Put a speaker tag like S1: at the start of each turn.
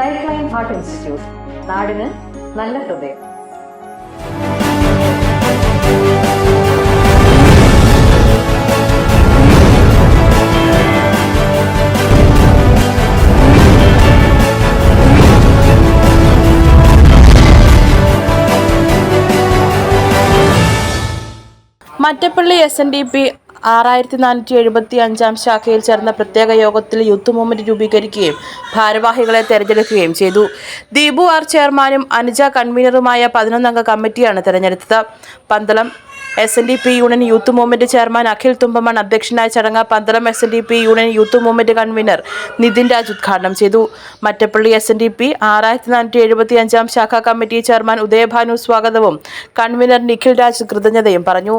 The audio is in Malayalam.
S1: ലൈഫ് ലൈൻ ഹാർട്ട് ഇൻസ്റ്റിറ്റ്യൂട്ട് നാടിന് നല്ല ഹൃദയം.
S2: Mattappally S N D P ആറായിരത്തി നാനൂറ്റി എഴുപത്തി അഞ്ചാം ശാഖയിൽ ചേർന്ന പ്രത്യേക യോഗത്തിൽ യൂത്ത് മൂവ്മെന്റ് രൂപീകരിക്കുകയും ഭാരവാഹികളെ തെരഞ്ഞെടുക്കുകയും ചെയ്തു. ദീപു ആർ ചെയർമാനും അനുജ കൺവീനറുമായ പതിനൊന്നംഗ കമ്മിറ്റിയാണ് തെരഞ്ഞെടുത്തത്. Pandalam S N D P union youth movement chairman Akhil Thumpamon അധ്യക്ഷനായ ചടങ്ങ് Pandalam S N D P union youth movement convener Nithin Raj ഉദ്ഘാടനം ചെയ്തു. Mattappally S N D P ആറായിരത്തി നാനൂറ്റി എഴുപത്തി അഞ്ചാം ശാഖാ കമ്മിറ്റി ചെയർമാൻ ഉദയഭാനു സ്വാഗതവും കൺവീനർ നിഖിൽ രാജ് കൃതജ്ഞതയും പറഞ്ഞു.